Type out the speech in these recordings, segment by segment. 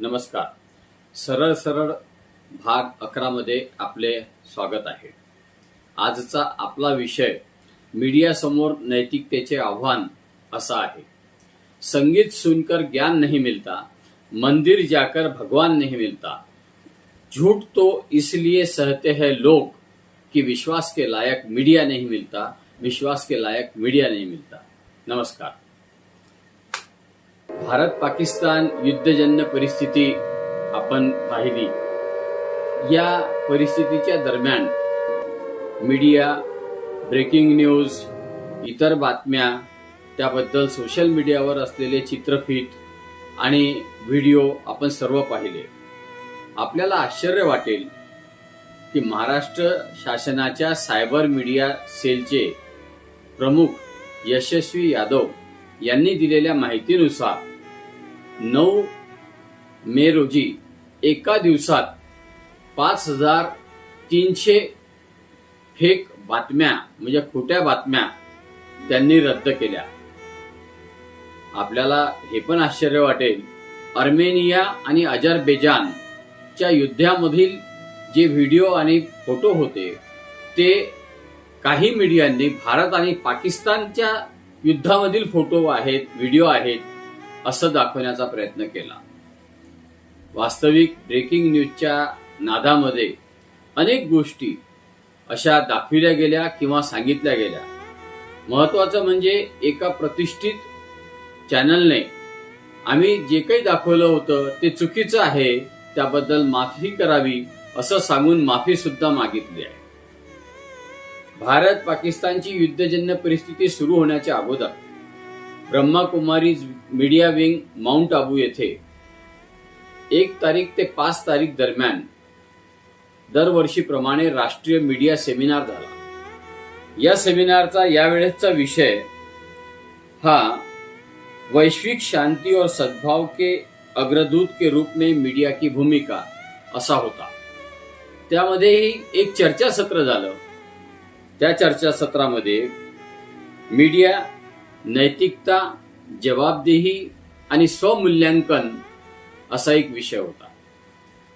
नमस्कार. सरळ सरळ भाग अकरामध्ये आपले स्वागत आहे. आजचा आपला विषय मीडियासमोर नैतिकतेचे आव्हान असा आहे. संगीत सुनकर ज्ञान नहीं मिलता मंदिर जाकर भगवान नहीं मिलता झूठ तो इसलिए सहते हैं लोग कि विश्वास के लायक मीडिया नहीं मिलता विश्वास के लायक मीडिया नहीं मिलता. नमस्कार. भारत पाकिस्तान युद्धजन्य परिस्थिती आपण पाहिली. या परिस्थितीच्या दरम्यान मीडिया ब्रेकिंग न्यूज इतर बातम्या त्याबद्दल सोशल मीडियावर असलेले चित्रफित आणि व्हिडिओ आपण सर्व पाहिले. आपल्याला आश्चर्य वाटेल की महाराष्ट्र शासनाच्या सायबर मीडिया सेलचे प्रमुख यशस्वी यादव यांनी दिलेल्या माहितीनुसार नऊ मे रोजी एका दिवसात पाच हजार तीनशे फेक बातम्या म्हणजे खोट्या बातम्या त्यांनी रद्द केल्या. आपल्याला हे पण आश्चर्य वाटेल अर्मेनिया आणि अजरबेजानच्या युद्धामधील जे व्हिडिओ आणि फोटो होते ते काही मीडियांनी भारत आणि पाकिस्तानच्या युद्धामधील फोटो आहेत व्हिडिओ आहेत असं दाखवण्याचा प्रयत्न केला. वास्तविक ब्रेकिंग न्यूजच्या नादामध्ये अनेक गोष्टी अशा दाखविल्या गेल्या किंवा सांगितल्या गेल्या. महत्वाचं म्हणजे एका प्रतिष्ठित चॅनलने आम्ही जे काही दाखवलं होतं ते चुकीचं आहे त्याबद्दल माफी करावी असं सांगून माफी सुद्धा मागितली आहे. भारत पाकिस्तानची युद्धजन्य परिस्थिती सुरू होण्याच्या अगोदर Brahmakumaris media wing Mount Abu येथे एक तारीख ते पाच तारीख दरम्यान दरवर्षीप्रमाणे राष्ट्रीय मीडिया सेमिनार झाला. या सेमिनारचा यावेळेसचा विषय हा वैश्विक शांति और सद्भाव के अग्रदूत के रूप में मीडिया की भूमिका असा होता. त्यामध्येही एक चर्चासत्र झालं. त्या चर्चासत्रामध्ये मीडिया नैतिकता जबाबदेही आणि स्वमूल्यांकन असा एक विषय होता.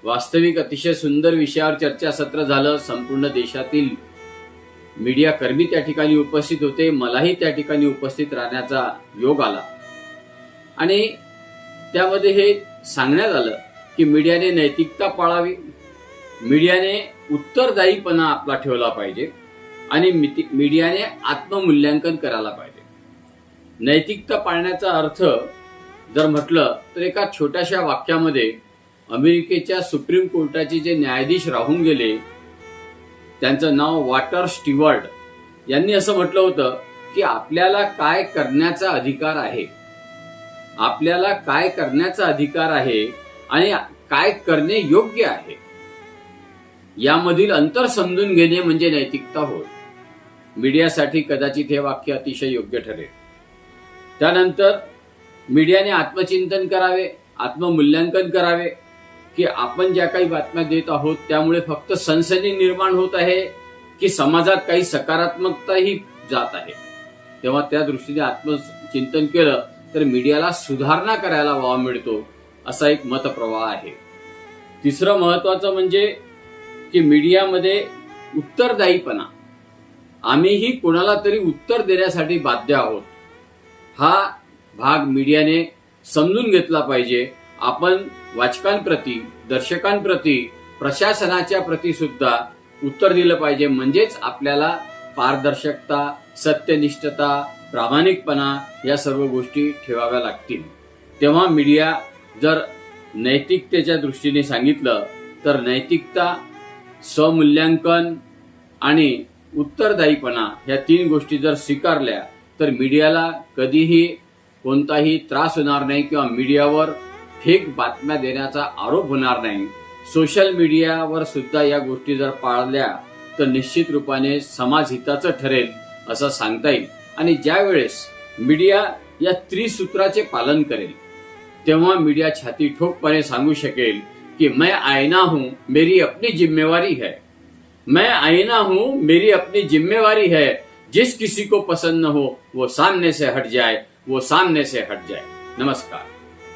वास्तविक अतिशय सुंदर विषयावर चर्चासत्र झालं संपूर्ण देशातील मीडिया कर्मी त्या ठिकाणी उपस्थित होते मलाही त्या ठिकाणी उपस्थित राहण्याचा योग आला. आणि त्यामध्ये हे सांगण्यात आलं की मीडियाने नैतिकता पाळावी मीडियाने उत्तरदायीपणा आपला ठेवला पाहिजे आणि मीडियाने आत्ममूल्यांकन करायला पाहिजे. नैतिकता पाळण्याचा अर्थ जर म्हटलं तर एका छोट्याशा वाक्यामध्ये अमेरिकेच्या सुप्रीम कोर्टाचे जे न्यायाधीश राहून गेले त्यांचं नाव वॉटर स्टिवर्ड यांनी असं म्हटलं होतं की आपल्याला काय करण्याचा अधिकार आहे? आपल्याला काय करण्याचा अधिकार आहे आणि काय करणे योग्य आहे? यामधील अंतर समजून घेणे म्हणजे नैतिकता होय. मीडियासाठी कदाचित हे वाक्य अतिशय योग्य ठरेल. त्यानंतर मीडियाने आत्मचिंतन करावे आत्ममूल्यांकन करावे की आपण ज्या काही बातम्या देत आहोत त्यामुळे फक्त सनसनी निर्माण होत आहे की समाजात काही सकारात्मकताही जात आहे. तेव्हा त्या दृष्टीने आत्मचिंतन केलं तर मीडियाला सुधारणा करायला वाव मिळतो असा एक मतप्रवाह आहे. तिसरं महत्वाचं म्हणजे की मीडियामध्ये उत्तरदायीपणा. आम्हीही कोणाला तरी उत्तर देण्यासाठी बाध्य आहोत. हा भाग मीडियाने समजून घेतला पाहिजे. आपण वाचकांप्रती दर्शकांप्रती प्रशासनाच्या प्रती सुद्धा उत्तर दिलं पाहिजे. म्हणजेच आपल्याला पारदर्शकता सत्यनिष्ठता प्रामाणिकपणा या सर्व गोष्टी ठेवाव्या लागतील. तेव्हा मीडिया जर नैतिकतेच्या दृष्टीने सांगितलं तर नैतिकता स्वमूल्यांकन आणि उत्तरदायीपणा या तीन गोष्टी जर स्वीकारल्या तर मीडियाला कधीही कोणताही त्रास होणार नाही किंवा मीडियावर फेक बातम्या देण्याचा आरोप होणार नाही. सोशल मीडियावर सुद्धा या गोष्टी जर पाळल्या तर निश्चित रूपाने समाज हिताचं ठरेल असं सांगता येईल. आणि ज्या वेळेस मीडिया या त्रिसूत्राचे पालन करेल तेव्हा मीडिया छाती ठोकपणे सांगू शकेल कि मैं आईना हूं मेरी अपनी जिम्मेवारी है. मैं आईना हूं मेरी अपनी जिम्मेवारी है. जिस किसी को पसंद न हो वो सामने से हट जाए वो सामने से हट जाए। नमस्कार।